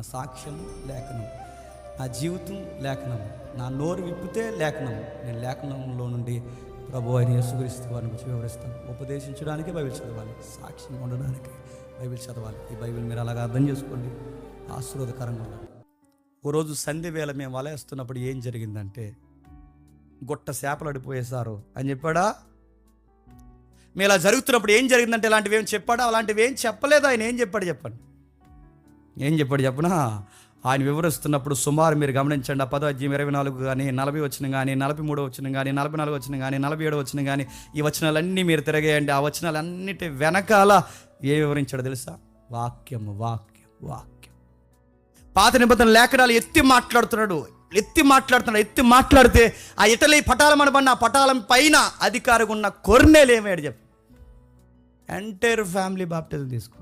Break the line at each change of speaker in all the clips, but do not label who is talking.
నా సాక్ష్యం లేఖనం నా జీవితం లేఖనం నా నోరు విప్పితే లేఖనం. నేను లేఖనంలో నుండి ప్రభు అయిన యేసుక్రీస్తు వారిని గురించి వివరిస్తాను. ఉపదేశించడానికి బైబిల్ చదవాలి. సాక్ష్యం ఉండడానికి బైబిల్ చదవాలి. ఈ బైబిల్ మీరు అలాగా అర్థం చేసుకోండి. ఆశీర్వాదకరంగా ఉండాలి. ఒకరోజు సంధి సంధ్య వేళ మేము వలేస్తున్నప్పుడు ఏం జరిగిందంటే గొట్ట చేపలు అడిపోయేశారు అని చెప్పాడా? మేము ఇలా జరుగుతున్నప్పుడు ఏం జరిగిందంటే ఇలాంటివి ఏం చెప్పాడా? అలాంటివి ఏం చెప్పలేదు ఆయన. ఏం చెప్పాడు చెప్పండి. ఏం చెప్పాడు చెప్పనా? ఆయన వివరిస్తున్నప్పుడు సుమారు మీరు గమనించండి ఆ పదో ఇరవై నాలుగు కానీ నలభై వచ్చిన కానీ నలభై మూడో వచ్చిన కానీ నలభై నాలుగు వచ్చిన కానీ నలభై ఏడు వచ్చిన కానీ ఈ వచనాలన్నీ మీరు తిరగేయండి. ఆ వచనాలన్నిటి వెనకాల ఏ వివరించాడు తెలుసా? వాక్యం వాక్యం వాక్యం. పాత నిబంధన లేఖనాలు ఎత్తి మాట్లాడుతున్నాడు. ఎత్తి మాట్లాడుతున్నాడు ఎత్తి మాట్లాడితే ఆ ఇటలీ పటాలం అనబడిన ఆ పటాలం పైన అధికారిగా ఉన్న కొర్నేలు ఏమయ్యాడు చెప్పు? ఎంటైర్ ఫ్యామిలీ బాప్టిజం తీసుకో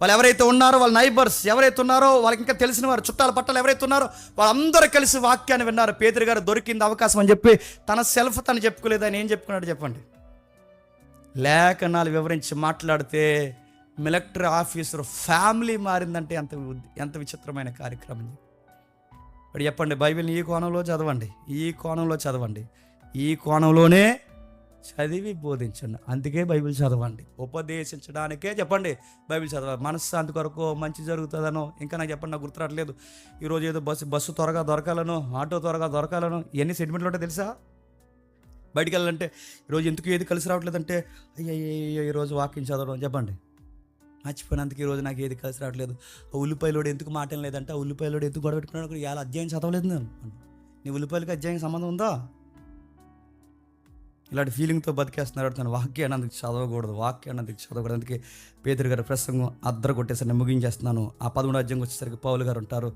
వాళ్ళు ఎవరైతే ఉన్నారో వాళ్ళ నైబర్స్ ఎవరైతే ఉన్నారో వాళ్ళకి ఇంకా తెలిసిన వారు చుట్టాల పట్టాలు ఎవరైతే ఉన్నారో వాళ్ళందరూ కలిసి వాక్యాన్ని విన్నారు. పేదరి గారు దొరికింది అవకాశం అని చెప్పి తన సెల్ఫ్ తను చెప్పుకోలేదు. ఆయన ఏం చెప్పుకున్నాడు చెప్పండి? లేఖనాలు వివరించి మాట్లాడితే మిలిటరీ ఆఫీసర్ ఫ్యామిలీ మారిందంటే ఎంత ఎంత విచిత్రమైన కార్యక్రమం ఇప్పుడు చెప్పండి బైబిల్ని ఈ కోణంలో చదవండి. ఈ కోణంలో చదవండి. ఈ కోణంలోనే చదివి బోధించండి. అందుకే బైబిల్ చదవండి. ఉపదేశించడానికే చెప్పండి. బైబిల్ చదవాలి. మనశ్శాంతి కొరకు మంచి జరుగుతుందనో ఇంకా నాకు చెప్పండి నాకు గుర్తురాట్లేదు ఈరోజు ఏదో బస్సు బస్సు త్వరగా దొరకాలనో ఆటో త్వరగా దొరకాలనో ఎన్ని సెంటిమెంట్లు ఉంటాయి తెలుసా? బయటికి వెళ్ళాలంటే ఈరోజు ఎందుకు ఏది కలిసి రావట్లేదంటే అయ్యో ఈరోజు వాకింగ్ చదవడం చెప్పండి. మర్చిపోయినందుకు ఈరోజు నాకు ఏది కలిసి రావట్లేదు. ఆ ఉల్లిపాయలోడు ఎందుకు మాట లేదంటే ఆ ఉల్లిపాయలోడు ఎందుకు గొడవ పెట్టుకున్నాడు? ఇలా అధ్యాయం చదవలేదు నేను. నీ ఉల్లిపాయలకి అధ్యాయం సంబంధం ఉందా? ఇలాంటి ఫీలింగ్తో బతికేస్తున్నారు తన వాక్యాన్ని అందుకు చదవకూడదు వాక్యాన్ని అందుకు చదవకూడదు. అందుకే పేదరి గారి ప్రసంగం అద్దరు కొట్టేసరి నేను ముగించేస్తున్నాను. ఆ పదమూడు అధ్యాయం వచ్చేసరికి పౌలు గారు ఉంటారు.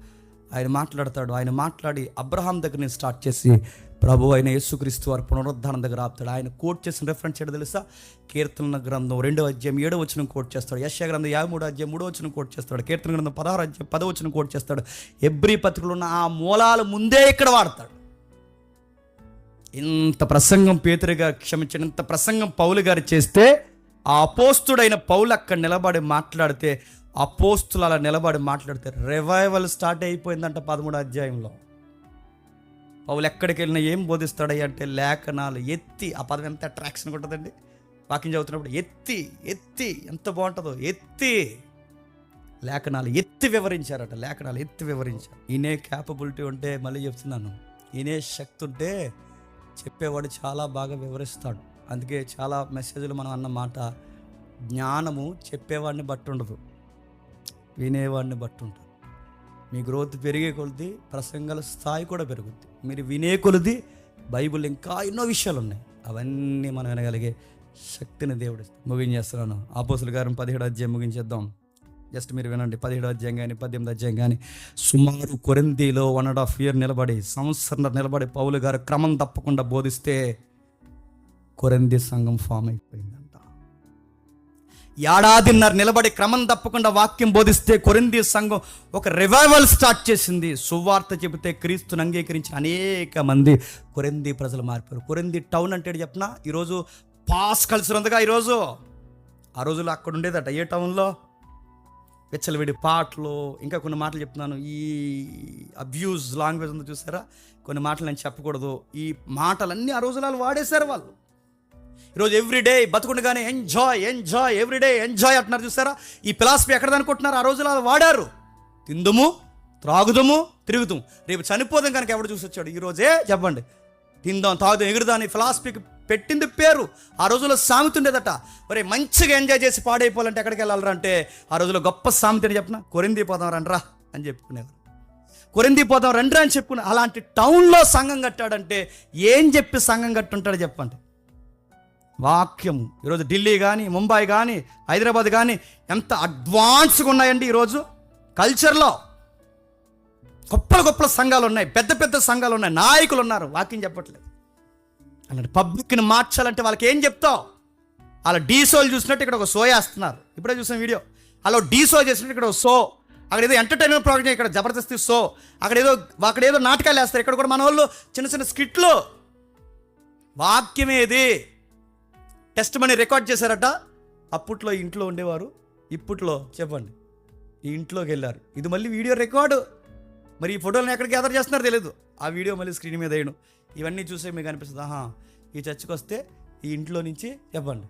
ఆయన మాట్లాడతాడు. ఆయన మాట్లాడి అబ్రహాం దగ్గర నేను స్టార్ట్ చేసి ప్రభు అయిన యేసుక్రీస్తు వారి పునరుద్ధానం దగ్గర ఆపుతాడు. ఆయన కోట్ చేసిన రెఫరెన్స్ చేయడం తెలుసా? కీర్తన గ్రంథం రెండో అధ్యాయం ఏడో వచ్చిన కోట్ చేస్తాడు. యశ గ్రంథం యాభై మూడో అధ్యాయం మూడో వచ్చిన కోట్ చేస్తాడు. కీర్తన గ్రంథం పదహారు అధ్యాయం పదో వచ్చిన కోట్ చేస్తాడు. ఎబ్రి పత్రికలు ఉన్న ఆ మూలాలు ముందే ఇక్కడ వాడతాడు. ఇంత ప్రసంగం పేతురుగా క్షమించిన ఇంత ప్రసంగం పౌలు గారు చేస్తే ఆ అపోస్తుడైన పౌలు అక్కడ నిలబడి మాట్లాడితే అపోస్తులు అలా నిలబడి మాట్లాడితే రివైవల్ స్టార్ట్ అయిపోయిందంట పదమూడు అధ్యాయంలో. పౌలు ఎక్కడికి వెళ్ళినా ఏం బోధిస్తాడయ్య అంటే లేఖనాలు ఎత్తి ఆ పదం ఎంత అట్రాక్షన్ ఉంటుందండి వాకింగ్ చదువుతున్నప్పుడు ఎత్తి ఎత్తి ఎంత బాగుంటుందో ఎత్తి. లేఖనాలు ఎత్తి వివరించారట లేఖనాలు ఎత్తి వివరించారు. ఈయనే క్యాపబిలిటీ ఉంటే మళ్ళీ చెప్తున్నాను. ఈయనే శక్తి ఉంటే చెప్పేవాడు చాలా బాగా వివరిస్తాడు. అందుకే చాలా మెసేజ్లు మనం అన్న మాట జ్ఞానము చెప్పేవాడిని బట్టి ఉండదు. వినేవాడిని బట్టి ఉంటుంది. మీ గ్రోత్ పెరిగే కొలది ప్రసంగాల స్థాయి కూడా పెరుగుద్ది. మీరు వినే కొలది బైబిల్ ఇంకా ఎన్నో విషయాలు ఉన్నాయి అవన్నీ మనం వినగలిగే శక్తిని దేవుడు ముగించేస్తున్నాను. ఆపోసులు గారు పదిహేడు అధ్యాయం ముగించేద్దాం. జస్ట్ మీరు వినండి పదిహేడు అధ్యాయం కానీ పద్దెనిమిది అధ్యాయం కానీ సుమారు కొరందీలో వన్ అండ్ హాఫ్ ఇయర్ నిలబడి సంవత్సరం నిలబడి పౌలు గారు క్రమం తప్పకుండా బోధిస్తే కొరంది సంఘం ఫామ్ అయిపోయిందంట. ఏడాదిన్నర నిలబడి క్రమం తప్పకుండా వాక్యం బోధిస్తే కొరింది సంఘం ఒక రివైవల్ స్టార్ట్ చేసింది. సువార్త చెబితే క్రీస్తుని అంగీకరించిన అనేక మంది కొరింది ప్రజలు మారిపోయారు. కొరింది టౌన్ అంటే ఏంటి ఈరోజు పాస్ కలిసి ఉందిగా ఈరోజు. ఆ రోజుల్లో అక్కడ ఉండేదట ఏ టౌన్లో? విచ్చలవిడి పాటలు ఇంకా కొన్ని మాటలు చెప్తున్నాను. ఈ అబ్యూజ్ లాంగ్వేజ్ ఉందో చూసారా? కొన్ని మాటలు నేను చెప్పకూడదు. ఈ మాటలన్నీ ఆ రోజులు వాళ్ళు వాడేశారు వాళ్ళు. ఈరోజు ఎవ్రీడే బతుకుండగానే ఎంజాయ్ ఎంజాయ్ ఎవ్రీడే ఎంజాయ్ అంటున్నారు చూసారా? ఈ ఫిలాసఫీ ఎక్కడ అనుకుంటున్నారు? ఆ రోజులు వాళ్ళు వాడారు. తిందుము త్రాగుదము తిరుగుదాం రేపు చనిపోదాం కనుక ఎవడు చూసి వచ్చాడు ఈరోజే చెప్పండి. తిందాం తాగుదాం ఎగురుదాం ఫిలాసఫీకి పెట్టింది పేరు. ఆ రోజుల్లో సామెత ఉండేదట మరి మంచిగా ఎంజాయ్ చేసి పాడైపోవాలంటే ఎక్కడికి వెళ్ళాలరా అంటే ఆ రోజుల్లో గొప్ప సామెత అని చెప్పిన? కొరింది పోదాం రండ్రా అని చెప్పుకునేవారు. కొరింది పోదాం రండ్రా అని చెప్పుకున్న అలాంటి టౌన్లో సంఘం కట్టాడంటే ఏం చెప్పి సంఘం కట్టుంటాడు చెప్పండి. వాక్యము. ఈరోజు ఢిల్లీ కానీ ముంబై కానీ హైదరాబాద్ కానీ ఎంత అడ్వాన్స్గా ఉన్నాయండి ఈరోజు కల్చర్లో. గొప్ప గొప్పల సంఘాలు ఉన్నాయి పెద్ద పెద్ద సంఘాలు ఉన్నాయి నాయకులు ఉన్నారు వాక్యం చెప్పట్లేదు. అలాంటి పబ్లిక్ని మార్చాలంటే వాళ్ళకి ఏం చెప్తావు? అలా డీసోలు చూసినట్టు ఇక్కడ ఒక సో వేస్తున్నారు. ఇప్పుడే చూసిన వీడియో. అలా డీసో చేసినట్టు ఇక్కడ ఒక సో అక్కడ ఏదో ఎంటర్టైన్మెంట్ ప్రోగ్రామ్ ఇక్కడ జబర్దస్తి సో అక్కడ ఏదో అక్కడ ఏదో నాటకాలు వేస్తారు. ఇక్కడ కూడా మన వాళ్ళు చిన్న చిన్న స్కిట్లు. వాక్యమేది టెస్ట్ మనీ రికార్డ్ చేశారట. అప్పట్లో ఇంట్లో ఉండేవారు. ఇప్పట్లో చెప్పండి. ఈ ఇంట్లోకి వెళ్ళారు. ఇది మళ్ళీ వీడియో రికార్డు మరి ఈ ఫోటోలను ఎక్కడ గ్యాదర్ చేస్తున్నారో తెలియదు ఆ వీడియో మళ్ళీ స్క్రీన్ మీద వేయడం ఇవన్నీ చూసే మీకు అనిపిస్తుంది. ఆహా ఈ చర్చికి వస్తే ఈ ఇంట్లో నుంచి చెప్పండి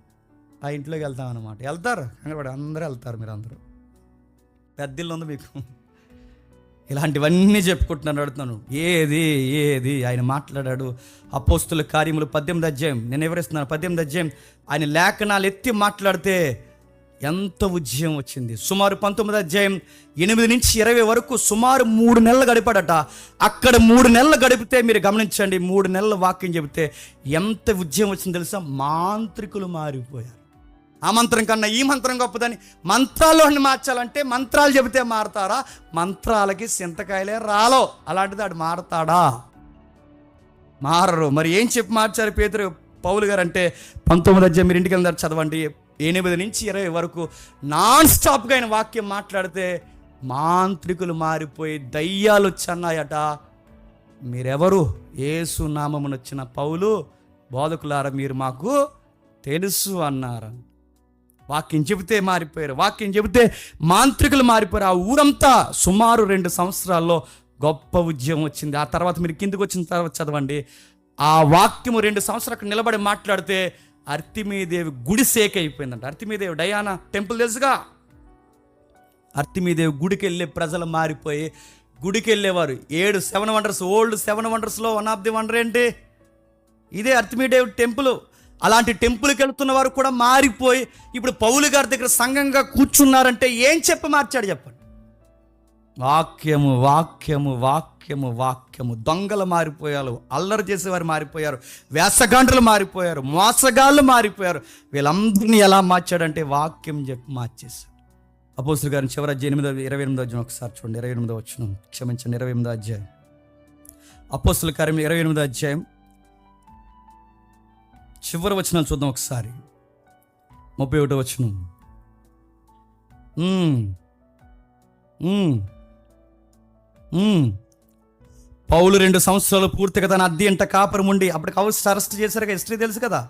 ఆ ఇంట్లోకి వెళ్తాం అనమాట వెళ్తారు కంగారు అందరూ వెళ్తారు మీరు అందరూ. పెద్దిల్లు ఉంది మీకు. ఇలాంటివన్నీ చెప్పుకుంటున్నాను అడుగుతున్నాను. ఏది ఏది ఆయన మాట్లాడాడు. అపోస్తుల కార్యములు పద్దెనిమిది అధ్యాయం. నేను ఎవరిస్తున్నాను పద్దెనిమిది అధ్యాయం. ఆయన లేఖనాలు ఎత్తి మాట్లాడితే ఎంత ఉద్యమం వచ్చింది. సుమారు పంతొమ్మిది అధ్యాయం ఎనిమిది నుంచి ఇరవై వరకు సుమారు మూడు నెలలు గడిపాడట. అక్కడ మూడు నెలలు గడిపితే మీరు గమనించండి మూడు నెలల వాక్యం చెబితే ఎంత ఉద్యమం వచ్చింది తెలుసా? మాంత్రికులు మారిపోయారు. ఆ మంత్రం కన్నా ఈ మంత్రం గొప్పదని మంత్రాల్లోని మార్చాలంటే మంత్రాలు చెబితే మారతారా? మంత్రాలకి సింతకాయలే రాలో. అలాంటిది ఆడు మారతాడా? మారరు. మరి ఏం చెప్పి మార్చారు పేదరు పౌలు గారు అంటే పంతొమ్మిది అధ్యాయం మీరు ఇంటికి వెళ్ళారు చదవండి. ఎనిమిది నుంచి ఇరవై వరకు నాన్ స్టాప్గా ఆయన వాక్యం మాట్లాడితే మాంత్రికులు మారిపోయి దయ్యాలు వచ్చన్నాయట మీరెవరు? ఏసు నామమునొచ్చిన పౌలు బోధకులారా మీరు మాకు తెలుసు అన్నారు. వాక్యం చెబితే మారిపోయారు. వాక్యం చెబితే మాంత్రికులు మారిపోయారు. ఆ ఊరంతా సుమారు రెండు సంవత్సరాల్లో గొప్ప ఉద్యమం వచ్చింది. ఆ తర్వాత మీరు కిందికి వచ్చిన తర్వాత చదవండి. ఆ వాక్యము రెండు సంవత్సరాలు నిలబడి మాట్లాడితే అర్తిమీదేవి గుడి సేక అయిపోయిందంట అర్తిమీదేవి డయానా టెంపుల్ తెలుసుగా? అర్తిమీదేవి గుడికి వెళ్ళే ప్రజలు మారిపోయి గుడికి వెళ్ళేవారు ఏడు సెవెన్ వండర్స్ ఓల్డ్ సెవెన్ వండర్స్లో వన్ ఆఫ్ ది వండర్ ఏంటి? ఇదే అర్తిమీదేవి టెంపుల్. అలాంటి టెంపుల్కి వెళ్తున్న వారు కూడా మారిపోయి ఇప్పుడు పౌలు గారి దగ్గర సంఘంగా కూర్చున్నారంటే ఏం చెప్పి మార్చాడు చెప్పండి. వాక్యము వాక్యము వాక్యము వాక్యము. దొంగలు మారిపోయారు అల్లరి చేసేవారు మారిపోయారు వేసగాండ్రులు మారిపోయారు మోసగాళ్ళు మారిపోయారు. వీళ్ళందరినీ ఎలా మార్చాడంటే వాక్యం చెప్పి మార్చేశాడు. అపోసులు గారిని చివరి అధ్యాయం ఎనిమిదో ఇరవై ఎనిమిదో అధ్యాయం ఒకసారి చూడండి. ఇరవై ఎనిమిదో వచ్చిన క్షమించండి. ఇరవై ఎనిమిదో అధ్యాయం. అపోసుల కార్యం ఇరవై ఎనిమిదో అధ్యాయం. చివరి వచనాలు చూద్దాం ఒకసారి. ముప్పై ఒకటో వచనం. పౌలు రెండు సంవత్సరాలు పూర్తిగా తన అద్దె ఇంట కాపురం ఉండి అప్పటికి అవసరం అరెస్ట్ చేశారు హిస్టరీ తెలుసు కదా?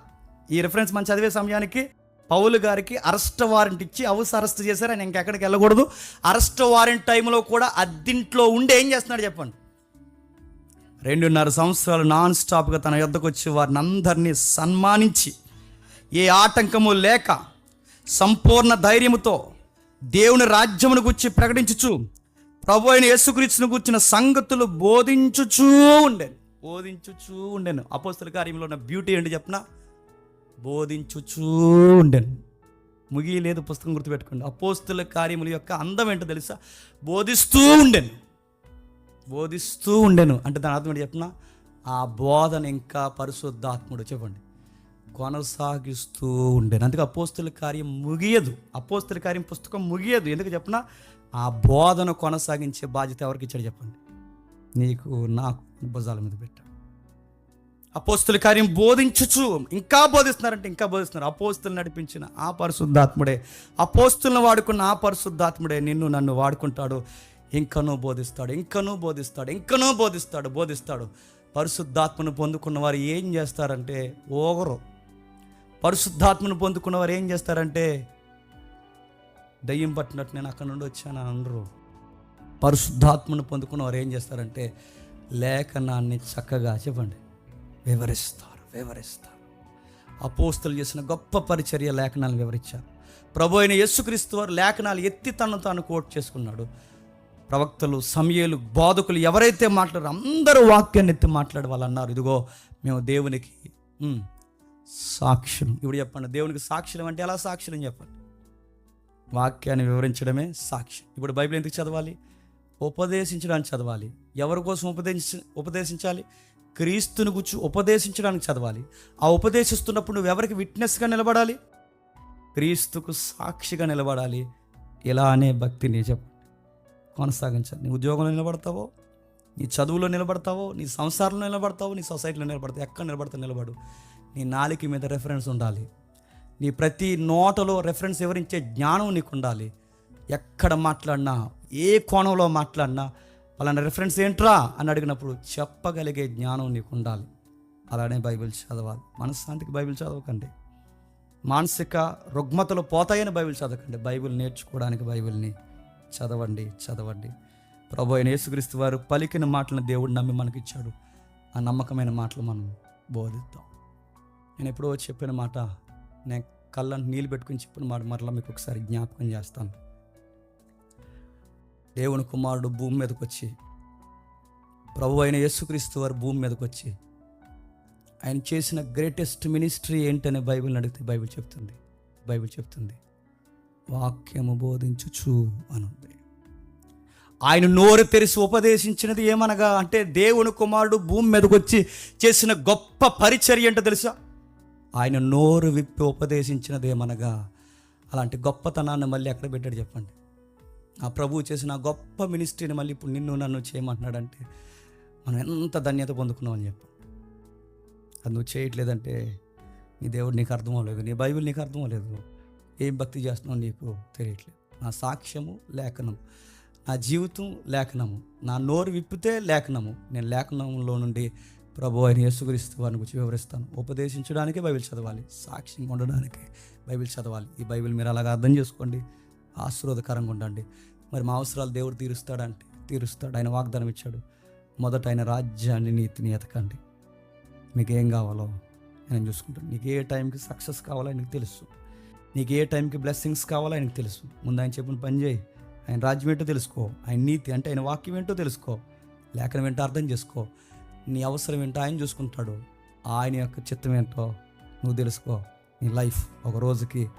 ఈ రిఫరెన్స్ మనం చదివే సమయానికి పౌలు గారికి అరెస్ట్ వారెంట్ ఇచ్చి హౌస్ అరెస్ట్ చేశారు. ఆయన ఇంకెక్కడికి వెళ్ళకూడదు. అరెస్ట్ వారెంట్ టైంలో కూడా అద్దింట్లో ఉండి ఏం చేస్తున్నాడు చెప్పండి? రెండున్నర సంవత్సరాలు నాన్ స్టాప్గా తన యుద్ధకు వచ్చి వారిని అందరినీ సన్మానించి ఏ ఆటంకము లేక సంపూర్ణ ధైర్యముతో దేవుని రాజ్యమును గురించి ప్రకటించుచు ప్రభు అయిన యేసుక్రీస్తును కూర్చిన సంగతులు బోధించుచూ ఉండేను. బోధించుచూ ఉండేను. అపోస్తుల కార్యంలో ఉన్న బ్యూటీ ఏంటి చెప్పిన? బోధించుచూ ఉండేను. ముగియలేదు పుస్తకం గుర్తుపెట్టుకోండి. అపోస్తుల కార్యముల యొక్క అందం ఏంటో తెలుసా? బోధిస్తూ ఉండేను. బోధిస్తూ ఉండెను. అంటే దాని అర్థం ఏంటి చెప్పిన? ఆ బోధన ఇంకా పరిశుద్ధాత్ముడు చెప్పండి. కొనసాగిస్తూ ఉండేను. అందుకే అపోస్తుల కార్యం ముగియదు. అపోస్తుల కార్యం పుస్తకం ముగియదు. ఎందుకు చెప్పిన? ఆ బోధన కొనసాగించే బాధ్యత ఎవరికి ఇచ్చాడు చెప్పండి. నీకు నాకు భుజాల మీద పెట్టాడు. అపోస్తుల కార్యం బోధించుచు. ఇంకా బోధిస్తున్నారంటే ఇంకా బోధిస్తున్నారు. అపోస్తులు నడిపించిన ఆ పరిశుద్ధాత్ముడే అపోస్తులను వాడుకున్న ఆ పరిశుద్ధాత్ముడే నిన్ను నన్ను వాడుకుంటాడు. ఇంకనూ బోధిస్తాడు ఇంకనూ బోధిస్తాడు ఇంకనూ బోధిస్తాడు బోధిస్తాడు. పరిశుద్ధాత్మను పొందుకున్న వారు ఏం చేస్తారంటే ఓగరు. పరిశుద్ధాత్మను పొందుకున్న వారు ఏం చేస్తారంటే దయ్యం పట్టినట్టు నేను అక్కడ నుండి వచ్చాను అనరు. పరిశుద్ధాత్మను పొందుకున్న వారు ఏం చేస్తారంటే లేఖనాన్ని చక్కగా చెప్పండి. వివరిస్తారు వివరిస్తారు. అపోస్తులు చేసిన గొప్ప పరిచర్య లేఖనాలను వివరించారు. ప్రభు అయిన యేసుక్రీస్తు వారు లేఖనాలు ఎత్తి తను తాను కోట్ చేసుకున్నాడు. ప్రవక్తలు సమయలు బోధకులు ఎవరైతే మాట్లాడారో అందరూ వాక్యాన్ని ఎత్తి మాట్లాడే వాళ్ళు అన్నారు ఇదిగో మేము దేవునికి ఉమ్, సాక్షులు. ఇప్పుడు చెప్పండి దేవునికి సాక్షులం అంటే ఎలా సాక్ష్యం చెప్పండి. వాక్యాన్ని వివరించడమే సాక్షి ఇప్పుడు బైబిల్ ఎందుకు చదవాలి? ఉపదేశించడానికి చదవాలి. ఎవరి కోసం ఉపదేశించ ఉపదేశించాలి? క్రీస్తుని గుర్చి ఉపదేశించడానికి చదవాలి. ఆ ఉపదేశిస్తున్నప్పుడు నువ్వు ఎవరికి విట్నెస్గా నిలబడాలి? క్రీస్తుకు సాక్షిగా నిలబడాలి. ఇలా అనే భక్తిని చెప్పు. కొనసాగించాలి నీ ఉద్యోగంలో నిలబడతావో? నీ చదువులో నిలబడతావో? నీ సంసారంలో నిలబడతావో? నీ సొసైటీలో నిలబడతావు? ఎక్కడ నిలబడతావు నిలబడు. నీ నాలికి మీద రెఫరెన్స్ ఉండాలి. నీ ప్రతి నోటలో రెఫరెన్స్ వివరించే జ్ఞానం నీకు ఉండాలి ఎక్కడ మాట్లాడినా ఏ కోణంలో మాట్లాడినా వాళ్ళని రెఫరెన్స్ ఏంట్రా? అని అడిగినప్పుడు చెప్పగలిగే జ్ఞానం నీకు ఉండాలి అలానే బైబిల్ చదవాలి. మనశ్శాంతికి బైబిల్ చదవకండి. మానసిక రుగ్మతలు పోతాయని బైబిల్ చదవకండి. బైబిల్ నేర్చుకోవడానికి బైబిల్ని చదవండి చదవండి. ప్రభు అయిన యేసుక్రీస్తు వారు పలికిన మాటలను దేవుడు నమ్మి మనకిచ్చాడు. ఆ నమ్మకమైన మాటలు మనం బోధిద్దాం. నేను ఎప్పుడో చెప్పిన మాట నేను కళ్ళను నీళ్ళు పెట్టుకుని చెప్పిన మరి మరలా మీకు ఒకసారి జ్ఞాపకం చేస్తాను. దేవుని కుమారుడు భూమి మీదకి వచ్చి ప్రభు అయిన యేసుక్రీస్తు వారు భూమి మీదకి వచ్చి ఆయన చేసిన గ్రేటెస్ట్ మినిస్ట్రీ ఏంటనే బైబిల్ అడిగితే బైబిల్ చెప్తుంది బైబిల్ చెప్తుంది. వాక్యము బోధించుచు అనుంది. ఆయన నోరు తెరిచి ఉపదేశించినది ఏమనగా అంటే దేవుని కుమారుడు భూమి మీదకి వచ్చి చేసిన గొప్ప పరిచర్య ఏంటో తెలుసా? ఆయన నోరు విప్పి ఉపదేశించినదేమనగా అలాంటి గొప్పతనాన్ని మళ్ళీ ఎక్కడ పెట్టాడు చెప్పండి? ఆ ప్రభువు చేసిన గొప్ప మినిస్ట్రీని మళ్ళీ ఇప్పుడు నిన్ను నన్ను చేయమంటున్నాడంటే మనం ఎంత ధన్యత పొందుకున్నామని చెప్పండి? అది నువ్వు చేయట్లేదంటే నీ దేవుడు నీకు అర్థం అవ్వలేదు నీ బైబిల్ నీకు అర్థం అవ్వలేదు ఏం భక్తి చేస్తున్నావు నీకు తెలియట్లేదు. నా సాక్ష్యము లేఖనం నా జీవితం లేఖనము నా నోరు విప్పితే లేఖనము. నేను లేఖనంలో నుండి ప్రభు ఆయన యేసుక్రీస్తు వారిని గురించి వివరిస్తాను. ఉపదేశించడానికి బైబిల్ చదవాలి. సాక్ష్యంగా ఉండడానికి బైబిల్ చదవాలి. ఈ బైబిల్ మీరు అలాగా అర్థం చేసుకోండి. ఆశీర్వాదకరంగా ఉండండి. మరి మా అవసరాలు దేవుడు తీరుస్తాడంటే తీరుస్తాడు. ఆయన వాగ్దానం ఇచ్చాడు. మొదట ఆయన రాజ్యాన్ని నీతిని ఎతకండి మీకు ఏం కావాలో నేను చూసుకుంటాను. నీకు ఏ టైంకి సక్సెస్ కావాలో ఆయనకు తెలుసు. నీకు ఏ టైంకి బ్లెస్సింగ్స్ కావాలో ఆయనకు తెలుసు. ముందు ఆయన చెప్పిన పని చేయి. ఆయన రాజ్యం ఏంటో తెలుసుకో. ఆయన నీతి అంటే ఆయన వాక్యం ఏంటో తెలుసుకో. లేఖనం ఏంటో అర్థం చేసుకో. నీ అవసరం ఏంటో ఆయన చూసుకుంటాడు. ఆయన యొక్క చిత్తం ఏంటో నువ్వు తెలుసుకో. నీ లైఫ్ ఒక రోజుకి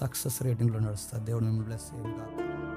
సక్సెస్ రేటింగ్లో నడుస్తుంది. దేవుడు మిమ్మల్ని బ్లెస్ చేయండి